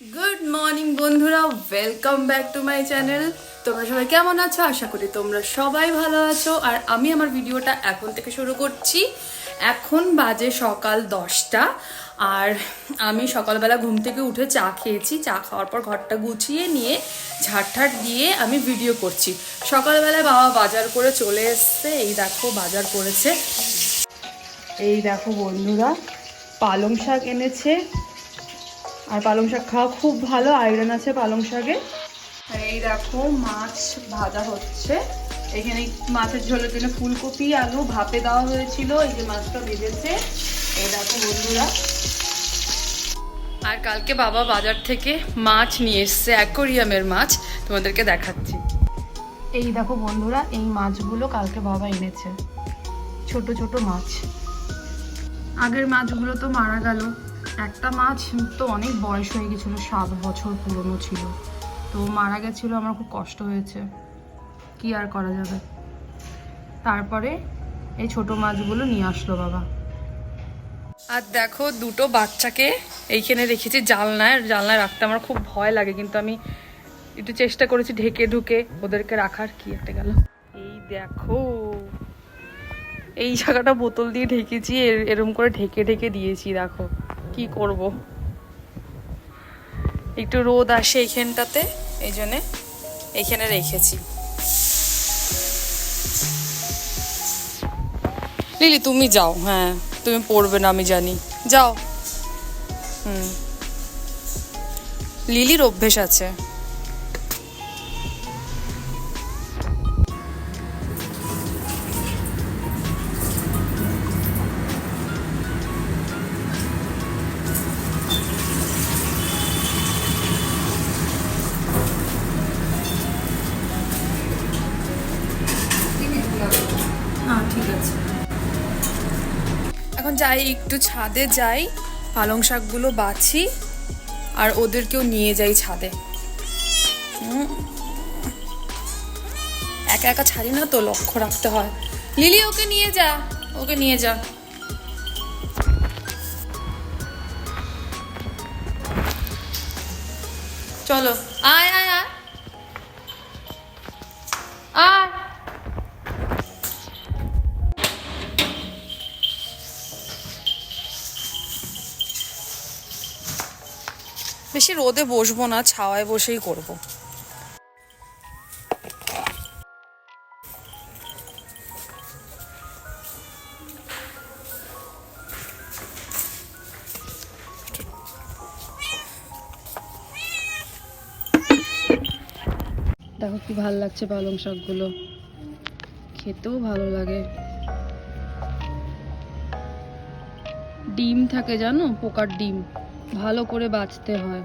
Good morning বন্ধুরা। Welcome back to my channel তোমরা সবাই কেমন আছো? আশা করি তোমরা সবাই ভালো আছো। আর আমি আমার ভিডিওটা এখন থেকে শুরু করছি। এখন বাজে সকাল দশটা। আর আমি সকালবেলা ঘুম থেকে উঠে চা খেয়েছি। চা খাওয়ার পর ঘরটা গুছিয়ে নিয়ে ঝাড়ঠাট দিয়ে আমি ভিডিও করছি। সকালবেলা বাবা বাজার করে চলে এসছে। এই দেখো, বাজার করেছে। এই দেখো বন্ধুরা, পালং শাক এনেছে। আর পালং শাক খাওয়া খুব ভালো আয়রন আছে পালং শাকে। আর এই দেখো মাছ ভাজা হচ্ছে। এখানে মাছের ঝোলের জন্য ফুলকপি আলু ভাপে দেওয়া হয়েছিল এই যে মাছটা ভেজেছে। এই দেখো বন্ধুরা। আর কালকে বাবা বাজার থেকে মাছ নিয়ে এসছে অ্যাকোরিয়ামের মাছ। তোমাদেরকে দেখাচ্ছি। এই দেখো বন্ধুরা এই মাছগুলো কালকে বাবা এনেছে। ছোট ছোট মাছ। আগের মাছগুলো তো মারা গেল। একটা মাছ তো অনেক বয়স হয়ে গেছিল, সাত বছর পুরনো ছিল। তো মারা গেছিল, আমার খুব কষ্ট হয়েছে। কি আর করা যাবে? তারপরে এই ছোট মাছগুলো নিয়ে আসলো বাবা। আর দেখো, দুটো বাচ্চাকে এইখানে রেখেছি জালনায়। জালনায় রাখতে আমার খুব ভয় লাগে, কিন্তু আমি একটু চেষ্টা করেছি ঢেকে ঢুকে। ওদেরকে রাখার কি একটা গেল। এই দেখো, এই জায়গাটা বোতল দিয়ে ঢেকেছি এরম করে ঢেকে ঢেকে দিয়েছি, দেখো। কি করব? একটু রোদ আসে এইখানটাতে এই জন্যে এইখানে রেখেছি। লিলি, তুমি যাও হ্যাঁ তুমি পড়বে না, আমি জানি। যাও। হুম। লিলির অভ্যেস আছে। যাই একটু ছাদে যাই, পালং শাকগুলো বাছি, আর ওদেরকেও নিয়ে যাই ছাদে। একা একা ছাড়ি না তো, লক্ষ্য রাখতে হয়। লিলি, ওকে নিয়ে যা, ওকে নিয়ে যা। চলো, আয় আয় আয়। বেশি রোদে বসবো না, ছাওয়ায় বসেই করব। দেখো কি ভালো লাগছে পালং শাকগুলো। খেতেও ভালো লাগে। ডিম থাকে জানো? পোকার ডিম। ভালো করে বাঁচতে হয়।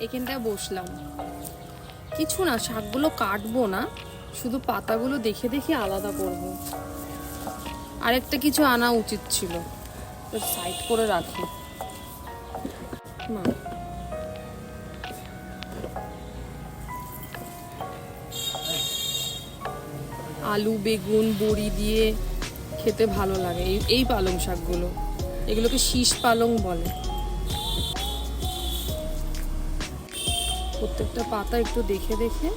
এখানটায় বসলাম। কিছু না, শাকগুলো কাটবো না, শুধু পাতাগুলো দেখে দেখে আলাদা করব। আরেকটা কিছু আনা উচিত ছিল, তো সাইড করে রাখি। মা। আলু, বেগুন, বড়ি দিয়ে খেতে ভালো লাগে। এই এই পালং শাকগুলো। এগুলোকে শীষ পালং বলে। প্রত্যেকটা পাতা একটু দেখে দেখে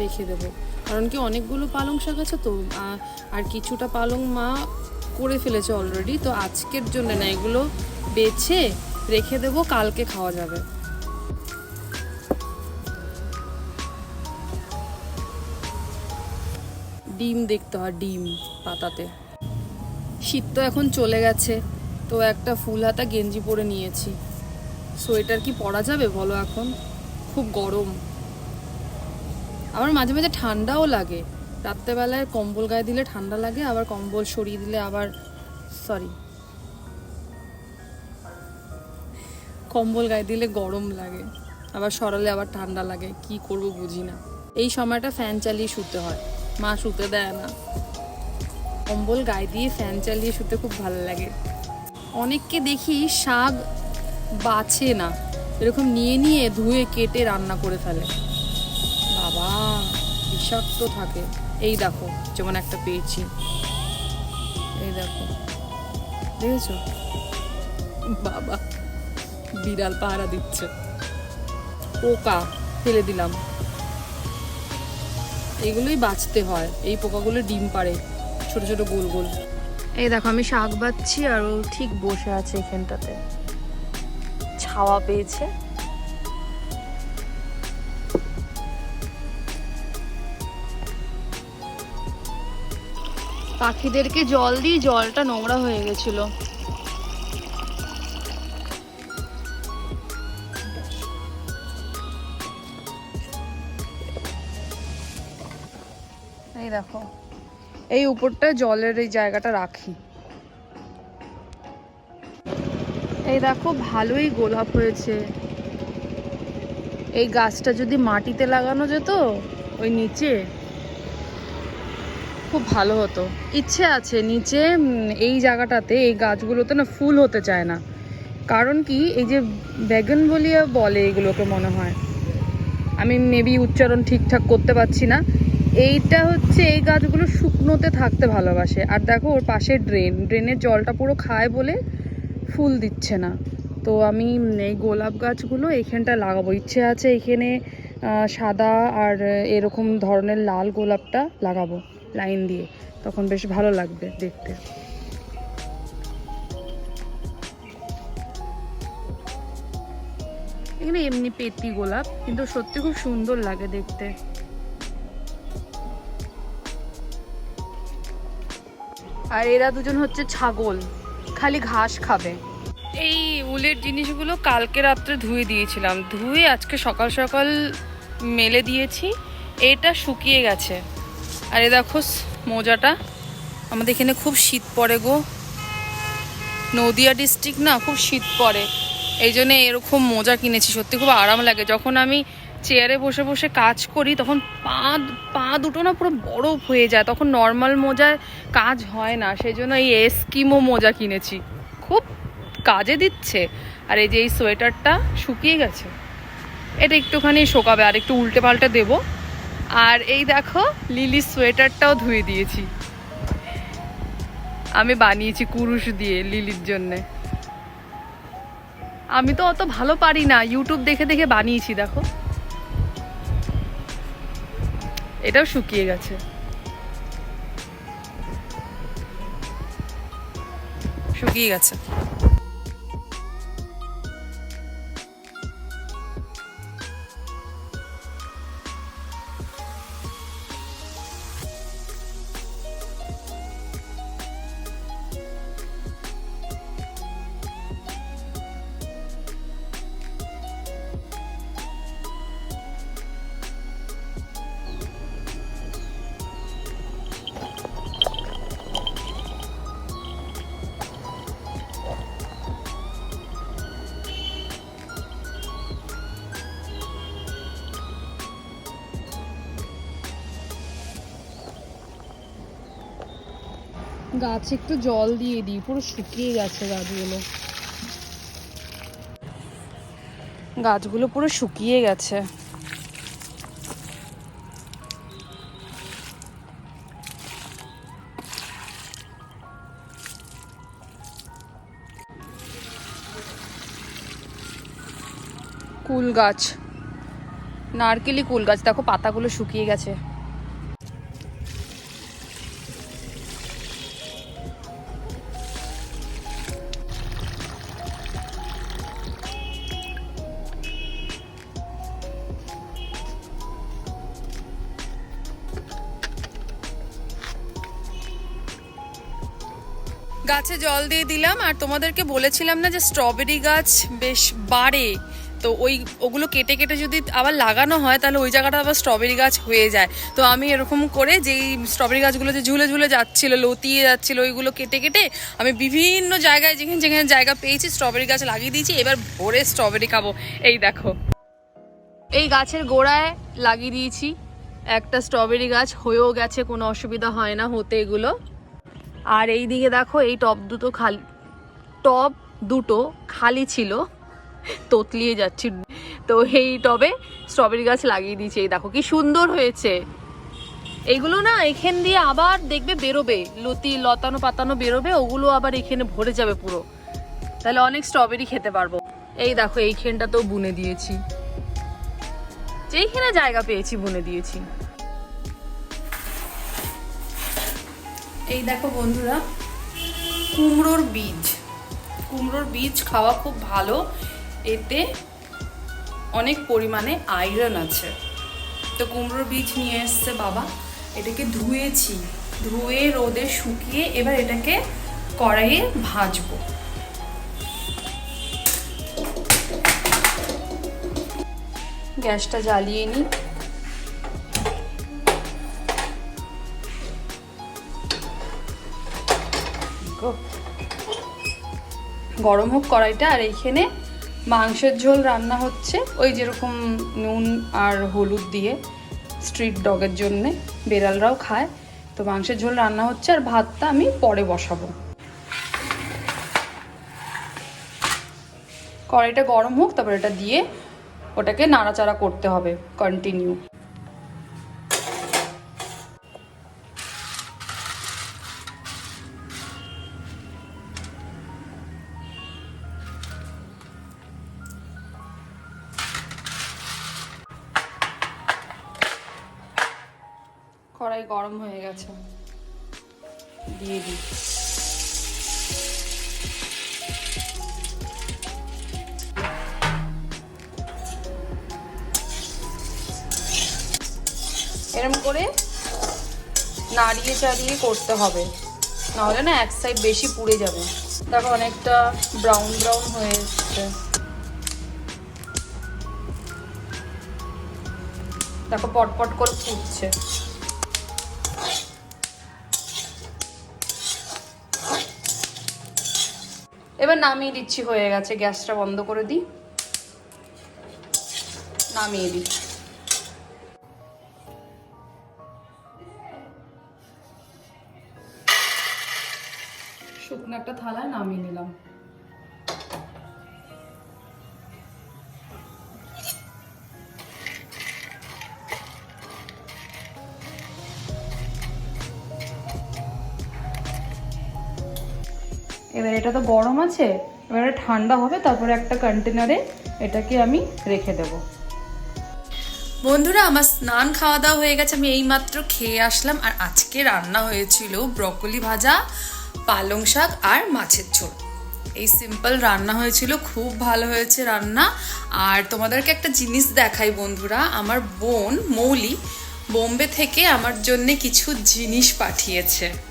রেখে দেবো। কারণ কি অনেকগুলো পালং শাক আছে তো আর কিছুটা পালং মা করে ফেলেছে অলরেডি তো আজকের জন্য না, এগুলো বেছে রেখে দেবো, কালকে খাওয়া যাবে। ডিম দেখতে হয়, ডিম পাতাতে। শীত তো এখন চলে গেছে, তো একটা ফুল হাতা গেঞ্জি পরে নিয়েছি। সোয়েটার কি পরা যাবে বলো এখন? খুব গরম। আমার মাঝে মাঝে ঠান্ডাও লাগে। রাত্রেবেলায় কম্বল গায়ে দিলে ঠান্ডা লাগে, আবার কম্বল সরিয়ে দিলে আবার সরি কম্বল গায়ে দিলে গরম লাগে, আবার সরালে আবার ঠান্ডা লাগে, কি করব বুঝি না। এই সময়টা ফ্যান চালিয়ে শুতে হয়। মা শুতে দেয় না। কম্বল গায়ে দিয়ে ফ্যান চালিয়ে শুতে খুব ভালো লাগে। অনেককে দেখি শাক বাছে না। এরকম নিয়ে নিয়ে ধুয়ে কেটে রান্না করে ফেলে। বাবা, বিষাক্ত থাকে। এই দেখো, যেমন একটা পেয়েছি। এই দেখো। দেখেছ? বাবা, বিড়াল পাহারা দিচ্ছে। পোকা, ফেলে দিলাম। এগুলোই বাঁচতে হয়। এই পোকাগুলো ডিম পাড়ে। ছোট ছোট গোল গোল। এই দেখো, আমি শাক বাচ্ছি আর ও ঠিক বসে আছে এখানটাতে। ছাওয়া পেয়েছে। পাখিদেরকে জল দিয়ে জলটা নোংরা হয়ে গেছিল। এই দেখো এই উপরটা জলের এই জায়গাটা রাখি। এই দেখো, ভালোই গোলাপ হয়েছে। এই গাছটা যদি মাটিতে লাগানো যেত, ওই নিচে খুব ভালো হতো। ইচ্ছে আছে নিচে এই জায়গাটাতে, এই গাছগুলোতে না ফুল হতে চায় না। কারণ কি, এই যে ব্যাগন বলিয়া বলে এগুলোকে মনে হয়। আমি মেবি উচ্চারণ ঠিকঠাক করতে পারছি না। এইটা হচ্ছে এই গাছগুলো শুকনোতে থাকতে ভালোবাসে। আর দেখো, ওর পাশে ড্রেন ড্রেনের জলটা পুরো খায় বলে ফুল দিচ্ছে না। তো আমি এই গোলাপ গাছগুলো এখানটা লাগাবো। ইচ্ছে আছে এখানে সাদা আর এরকম ধরনের লাল গোলাপটা লাগাবো লাইন দিয়ে। তখন বেশ ভালো লাগবে দেখতে। এখানে এমনি পেটি গোলাপ, কিন্তু সত্যি খুব সুন্দর লাগে দেখতে। আর এরা দুজন হচ্ছে ছাগল। খালি ঘাস খাবে। এই উলের জিনিসগুলো কালকে রাত্রে ধুয়ে দিয়েছিলাম। ধুয়ে আজকে সকাল সকাল মেলে দিয়েছি। এটা শুকিয়ে গেছে। আর এ দেখো মোজাটা। আমাদের এখানে খুব শীত পড়ে গো। নদিয়া ডিস্ট্রিক্ট না খুব শীত পড়ে। এই জন্য এরকম মোজা কিনেছি, সত্যি খুব আরাম লাগে। যখন আমি চেয়ারে বসে বসে কাজ করি, তখন পা পা দুটো না পুরো বরফ হয়ে যায়। তখন নর্মাল মোজায় কাজ হয় না সেই জন্য এই এস্কিমো মোজা কিনেছি। খুব কাজে দিচ্ছে। আর এই যে এই সোয়েটারটা শুকিয়ে গেছে। এটা একটুখানি শোকাবে, আর একটু উল্টে পাল্টে দেবো। আর এই দেখো লিলির সোয়েটারটাও ধুয়ে দিয়েছি। আমি বানিয়েছি কুরুশ দিয়ে লিলির জন্যে। আমি তো অত ভালো পারি না। ইউটিউব দেখে দেখে বানিয়েছি, দেখো। এটাও শুকিয়ে গেছে। শুকিয়ে গেছে। গাছে একটু জল দিয়ে দিই, পুরো শুকিয়ে গেছে গাছগুলো। গাছগুলো পুরো শুকিয়ে গেছে। কুল গাছ, নারকেলি কুল গাছ, দেখো পাতাগুলো শুকিয়ে গেছে। গাছে জল দিয়ে দিলাম, আর তোমাদেরকে বলেছিলাম না যে স্ট্রবেরি গাছ বেশ বাড়ে। তো ওই, ওগুলো কেটে কেটে যদি আবার লাগানো হয়, তাহলে ওই জায়গাটা আবার স্ট্রবেরি গাছ হয়ে যায়। তো আমি এরকম করে যেই স্ট্রবেরি গাছগুলো যে ঝুলে ঝুলে যাচ্ছিল, লতিয়ে যাচ্ছিল, ওইগুলো কেটে কেটে আমি বিভিন্ন জায়গায় যেখানে যেখানে জায়গা পেয়েছি স্ট্রবেরি গাছ লাগিয়ে দিয়েছি, এবার ভোরে স্ট্রবেরি খাব। এই দেখো। এই গাছের গোড়ায় লাগিয়ে দিয়েছি। একটা স্ট্রবেরি গাছ হয়েও গেছে, কোনো অসুবিধা হয় না, হতে এগুলো। আর এই দিকে দেখো, এই টব দুটো খালি টব দুটো খালি ছিল। তোতলিয়ে যাচ্ছি। তো এই টবে স্ট্রবেরি গাছ লাগিয়ে দিয়েছি। এই দেখো, কি সুন্দর হয়েছে। এগুলো না, এখান দিয়ে আবার দেখবে বেরোবে। লতি, লতানো পাতানো বেরোবে, ওগুলো আবার এখানে ভরে যাবে পুরো। তাহলে অনেক স্ট্রবেরি খেতে পারব। এই দেখো এইখানটাতেও বুনে দিয়েছি। যেইখানে জায়গা পেয়েছি, বুনে দিয়েছি। এই দেখো বন্ধুরা, কুমড়োর বীজ। কুমড়োর বীজ খাওয়া খুব ভালো। এতে অনেক পরিমাণে আয়রন আছে। তো কুমড়োর বীজ নিয়ে এসছে বাবা। এটাকে ধুয়েছি। ধুয়ে রোদে শুকিয়ে এবার এটাকে কড়াইয়ে ভাজবো। গ্যাসটা জ্বালিয়ে নিই। গরম হোক কড়াইটা, আর এইখানে মাংসের ঝোল রান্না হচ্ছে। ওই যেরকম নুন আর হলুদ দিয়ে স্ট্রিট ডগের জন্যে বেড়ালরাও খায়। তো মাংসের ঝোল রান্না হচ্ছে, আর ভাতটা আমি পরে বসাবো। কড়াইটা গরম হোক, তারপর এটা দিয়ে ওটাকে নাড়াচাড়া করতে হবে কন্টিনিউ এরম করে নাড়িয়ে চাড়িয়ে করতে হবে। নাহলে না এক সাইড বেশি পুড়ে যাবে। দেখো অনেকটা ব্রাউন ব্রাউন হয়ে এসছে। দেখো পটপট করে ফুটছে। এবার নামিয়ে দিচ্ছি হয়ে গেছে। গ্যাসটা বন্ধ করে দিই। নামিয়ে দিই এবার এটা তো গরম আছে, এবার ঠান্ডা হবে, তারপরে একটা কন্টেনারে এটাকে আমি রেখে দেবো। বন্ধুরা, আমার স্নান খাওয়া দাওয়া হয়ে গেছে, আমি এইমাত্র খেয়ে আসলাম। আর আজকে রান্না হয়েছিল ব্রকলি ভাজা, পালং শাক আর মাছের ঝোল। এই সিম্পল রান্না হয়েছিল, খুব ভালো হয়েছে রান্না। আর তোমাদেরকে একটা জিনিস দেখাই বন্ধুরা, আমার বোন মৌলি বোম্বে থেকে আমার জন্য কিছু জিনিস পাঠিয়েছে।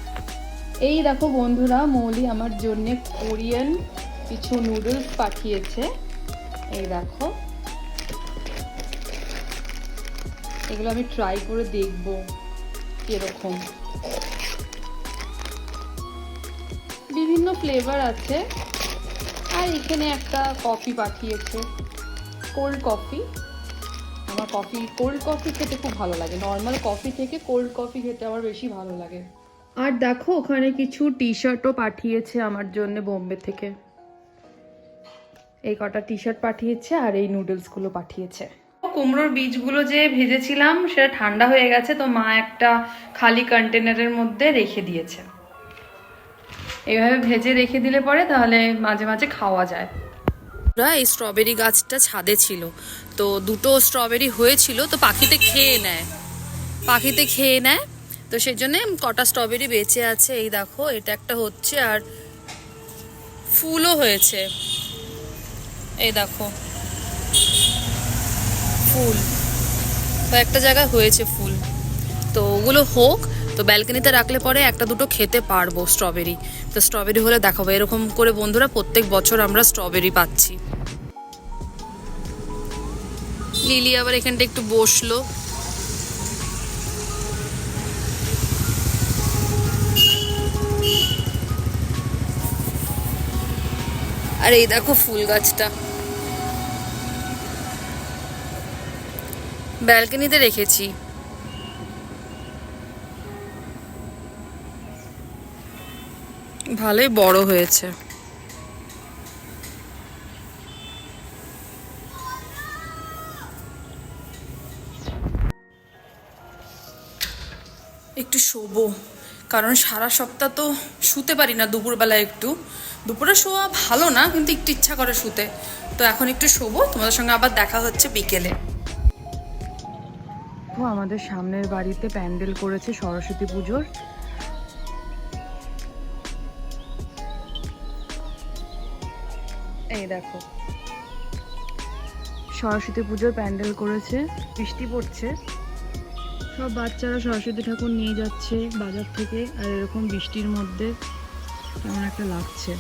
এই দেখো বন্ধুরা, মৌলি আমার জন্যে কোরিয়ান কিছু নুডলস পাঠিয়েছে। এই দেখো। এগুলো আমি ট্রাই করে দেখব কীরকম। বিভিন্ন ফ্লেভার আছে। আর এখানে একটা কফি পাঠিয়েছে। কোল্ড কফি আমার কফি কোল্ড কফি খেতে খুব ভালো লাগে। নর্মাল কফি থেকে কোল্ড কফি খেতে আমার বেশি ভালো লাগে। আর দেখো, ওখানে কিছু টি শার্টও পাঠিয়েছে আমার জন্য বোম্বে থেকে। এই কটা টি শার্ট পাঠিয়েছে আর এই নুডলসগুলো পাঠিয়েছে। কুমড়োর বীজগুলো যে ভেজেছিলাম, সেটা ঠান্ডা হয়ে গেছে, তো মা একটা খালি কন্টেনারের মধ্যে রেখে দিয়েছে। এইভাবে ভেজে রেখে দিলে পরে তাহলে মাঝে মাঝে খাওয়া যায়। এই স্ট্রবেরি গাছটা ছাদে ছিল, তো দুটো স্ট্রবেরি হয়েছিল, তো পাখিতে খেয়ে নেয়। পাখিতে খেয়ে নেয় তো সেই জন্য কটা স্ট্রবেরি বেঁচে আছে, এই দেখো, এটা একটা হচ্ছে আর ফুলও হয়েছে। এই দেখো। ফুল। তো একটা জায়গায় হয়েছে ফুল। তো ওগুলো হোক, তো ব্যালকনিতে রাখলে পরে একটা দুটো খেতে পারব স্ট্রবেরি তো স্ট্রবেরি হলে দেখাবো, এরকম করে বন্ধুরা প্রত্যেক বছর আমরা স্ট্রবেরি পাচ্ছি। লিলি আবার এখানটা একটু বসল। আর এই দেখো ফুল গাছটা। ব্যালকনিতে রেখেছি। ভালোই বড় হয়েছে। একটু শোবো। কারণ সারা সপ্তাহ তো শুতে পারি না, দুপুরবেলা একটু। দুপুরে শোয়া ভালো না, কিন্তু একটু ইচ্ছা করে শুতে। তো এখন একটু শোবো, তোমাদের সঙ্গে আবার দেখা হচ্ছে বিকেলে। তো আমাদের সামনের বাড়িতে প্যান্ডেল করেছে সরস্বতী পুজোর। এই দেখো। সরস্বতী পুজোর প্যান্ডেল করেছে, বৃষ্টি পড়ছে। সব বাচ্চারা সরস্বতী ঠাকুর নিয়ে যাচ্ছে বাজার থেকে, আর এরকম বৃষ্টির মধ্যে কেমন একটা লাগছে।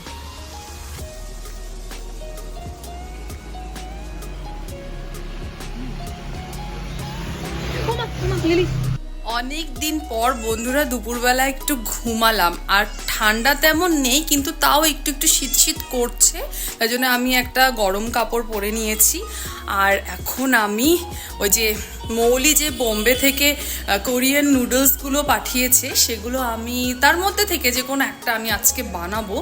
অনেক দিন পর বন্ধুরা দুপুরবেলা একটু ঘুমালাম, আর ঠান্ডা তেমন নেই, কিন্তু তাও একটু একটু শীত শীত করছে, তাই জন্য আমি একটা গরম কাপড় পরে নিয়েছি, আর এখন আমি ওই যে মৌলি যে বোম্বে থেকে কোরিয়ান নুডলসগুলো পাঠিয়েছে, সেগুলো আমি, তার মধ্যে থেকে যে কোনো একটা আমি আজকে বানাবো।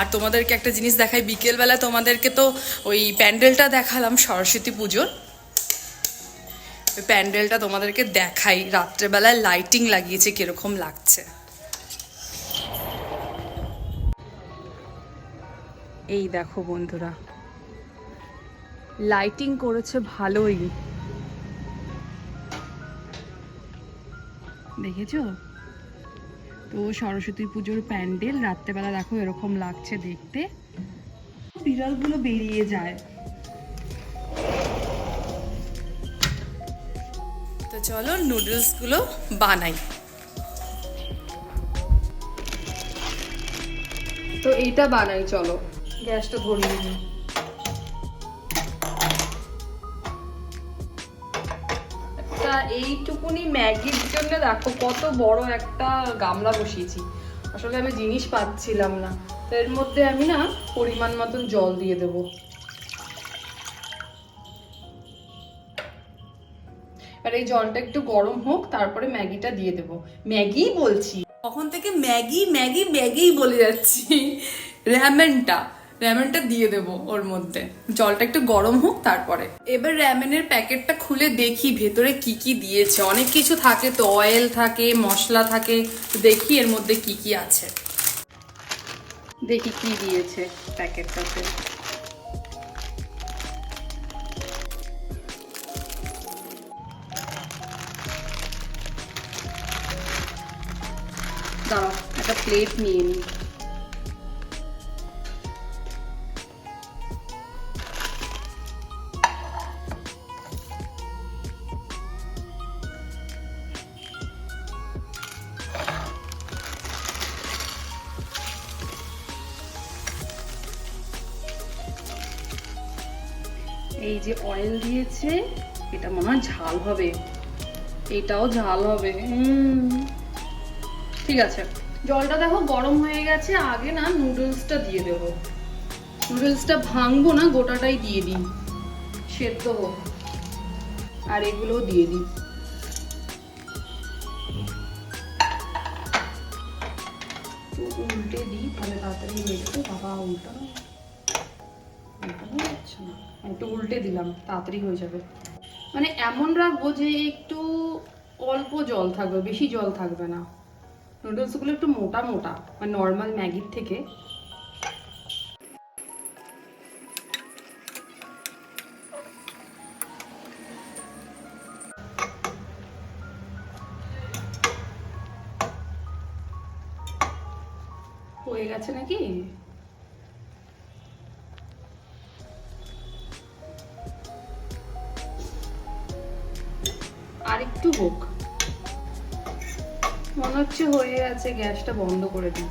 আর তোমাদেরকে একটা জিনিস দেখাই, বিকেলবেলা তোমাদেরকে তো ওই প্যান্ডেলটা দেখালাম, সরস্বতী পুজোর। ওই প্যান্ডেলটা তোমাদেরকে দেখাই, রাত্রেবেলায় লাইটিং লাগিয়েছে, কীরকম লাগছে। এই দেখো বন্ধুরা, লাইটিং করেছে ভালোই। দেখেছ? তো সরস্বতী পুজোর প্যান্ডেল রাত্রেবেলা দেখো এরকম লাগছে দেখতে। বিড়ালগুলো বেরিয়ে যায়। তো চলো নুডলসগুলো বানাই। তো এইটা বানাই, চলো। গ্যাসটা ধরিয়ে নিই। এইটুকুনি ম্যাগির জন্য দেখো, কত বড় একটা গামলা বসিয়েছি। আসলে আমি জিনিস পাচ্ছিলাম না। তো এর মধ্যে আমি না পরিমাণ মতন জল দিয়ে দেবো। আর এই জলটা একটু গরম হোক, তারপরে ম্যাগিটা দিয়ে দেবো। ম্যাগি বলছি। তখন থেকে ম্যাগি ম্যাগি ম্যাগি বলে যাচ্ছি। র্যামেনটা। র্যামেনটা দিয়ে দেব ওর মধ্যে। জলটা একটু গরম হোক, তারপরে। এবার র্যামেনের প্যাকেটটা খুলে দেখি ভেতরে কি কি দিয়েছে। অনেক কিছু থাকে তো অয়েল থাকে, মশলা থাকে দেখি এর মধ্যে কি কি আছে। দেখি কি দিয়েছে প্যাকেটটাতে। দাঁড়াও একটা প্লেট নিয়ে নিই এই যে অয়েল দিয়েছে, এটা মনে হয় ঝাল হবে। এটাও ঝাল হবে ঠিক আছে। জলটা দেখো গরম হয়ে গেছে, আগে না নুডলসটা দিয়ে দেবো। নুডলসটা ভাঙবো না, গোটাটাই দিয়ে দিই। সেদ্ধ হোক। আর এগুলো দিয়ে দিই। উল্টে দিই, তাহলে তাড়াতাড়ি হয়ে বাবা উল্টানো যাচ্ছে না। একটু উল্টে দিলাম, তাড়াতাড়ি হয়ে যাবে। মানে এমন রাখব যে একটু অল্প জল থাকবে, বেশি জল থাকবে না। নুডলসগুলো একটু মোটা মোটা মানে নর্মাল ম্যাগির থেকে। হয়ে গেছে নাকি? মনে হয়ে গেছে গ্যাসটা বন্ধ করে দিই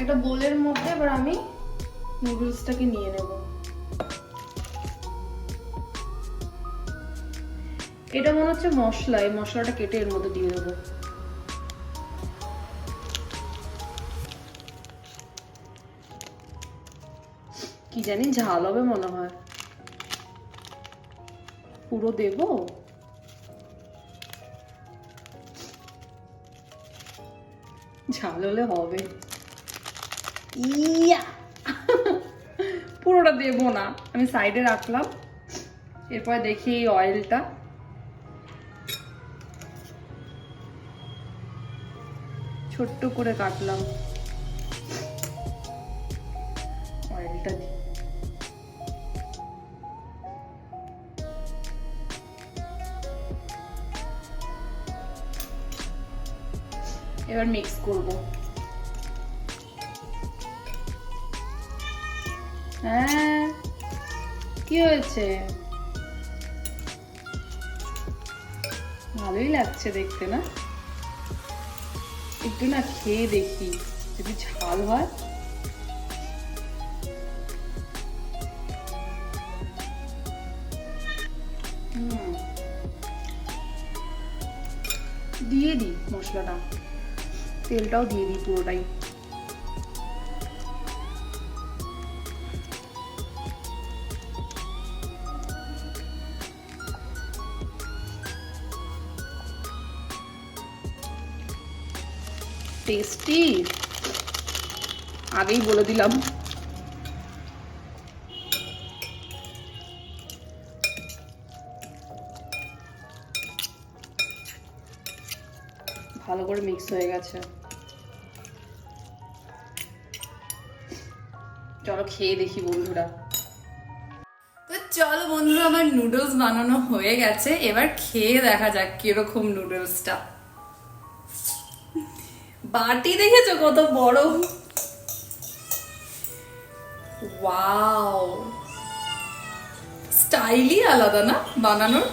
একটা বোলের মধ্যে এবার আমি নুডলসটাকে নিয়ে নেব। এটা মনে হচ্ছে মশলা, এই মশলাটা কেটে এর মধ্যে দিয়ে দেবো। কি জানি, ঝাল হবে মনে হয়। পুরো দেব? ঝাল হলে হবে। ইয়া। পুরোটা দেবো না আমি সাইডে রাখলাম। এরপর দেখি এই অয়েলটা ছোট্ট করে কাটলাম। অয়েলটা এবার মিক্স করব। হ্যাঁ কি হয়েছে? ভালোই লাগছে দেখতে, না? একটু না খেয়ে দেখি, যদি ঝাল হয়। দিয়ে দিই মশলাটা। তেলটাও দিয়ে দিই পুরোটাই। টেস্টি আগেই বলে দিলাম। মিক্স হয়ে গেছে। চলো খেয়ে দেখি বন্ধুরা। চলো বন্ধুরা, আমার নুডলস বানানো হয়ে গেছে। এবার খেয়ে দেখা যাক কীরকম নুডলসটা বাটি দেখেছ কত বড়? ওয়াও স্টাইলই আলাদা না বানানোর?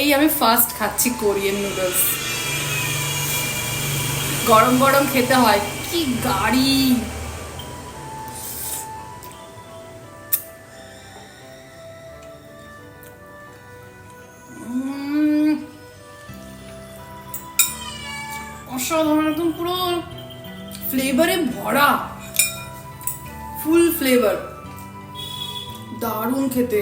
এই আমি ফার্স্ট খাচ্ছি কোরিয়ান নুডলস গরম গরম খেতে হয়। কি গাড়ি। অসাধারণ একদম পুরো ফ্লেভারে ভরা। ফুল ফ্লেভার দারুণ খেতে।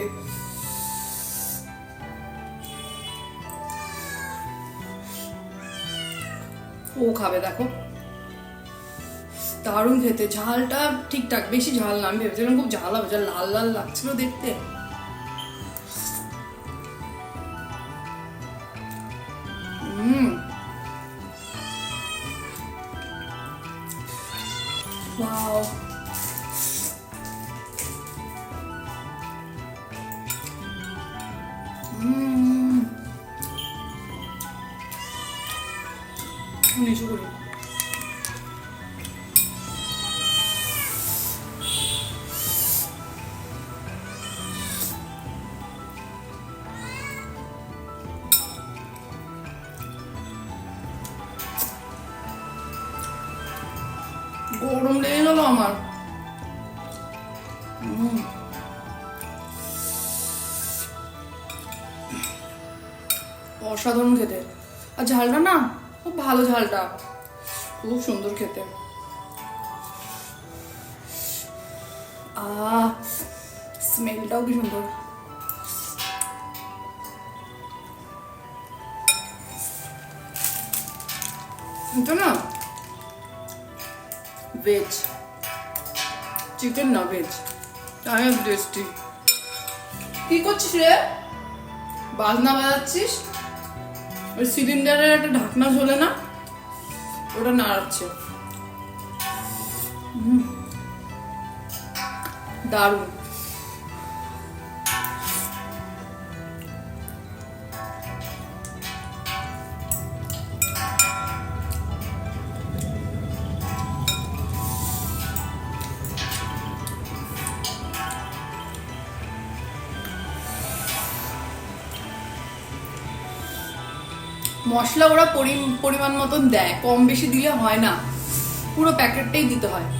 ও খাবে, দেখো। দারুণ খেতে, ঝালটা ঠিকঠাক, বেশি ঝাল না, আমি ভেবেছিলাম খুব ঝাল হবে লাল লাল লাগছিল দেখতে। গরম লেগে গেল আমার। অসাধারণ খেতে। আর ঝালটা না, খুব ভালো ঝালটা। খুব সুন্দর খেতে। আহ স্মেলটাও কি সুন্দর। না ভেজ চিকেন না ভেজ আই tasty. টেস্টি কি করছিস রে? বাজনা বাজাচ্ছিস? ওই সিলিন্ডারের একটা ঢাকনা ঝোলে না? ওটা নাড়াচ্ছে। দারুণ। মশলা ওরা পরি- পরিমাণ মতন দেয়। কম বেশি দিলে হয় না। পুরো প্যাকেটটাই দিতে হয়।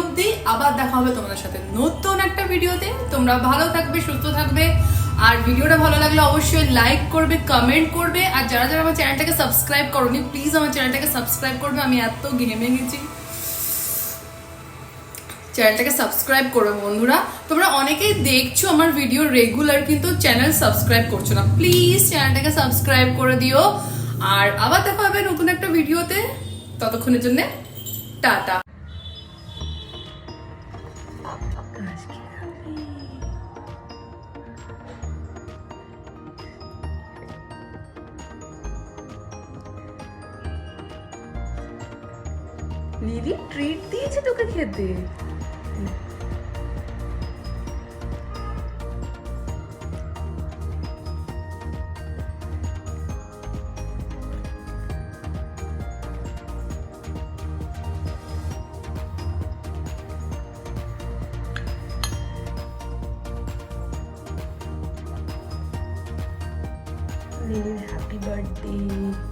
অবধি আবার দেখা হবে তোমাদের সাথে নতুন একটা ভিডিওতে। তোমরা ভালো থাকবে, সুস্থ থাকবে। আর ভিডিওটা ভালো লাগলে অবশ্যই লাইক করবে কমেন্ট করবে। আর যারা যারা আমার চ্যানেলটাকে সাবস্ক্রাইব করনি প্লিজ আমার চ্যানেলটাকে সাবস্ক্রাইব করবে। আমি এত ঘেমে গেছি। চ্যানেলটাকে সাবস্ক্রাইব করবে বন্ধুরা। তোমরা অনেকেই দেখছ আমার ভিডিও রেগুলার কিন্তু চ্যানেল সাবস্ক্রাইব করছ না। প্লিজ চ্যানেলটাকে সাবস্ক্রাইব করে দিও। আর আবার দেখা হবে নতুন একটা ভিডিওতে। ততক্ষণের জন্য, টাটা। দিয়েছে তোকে খেতে হ্যাপি বার্থডে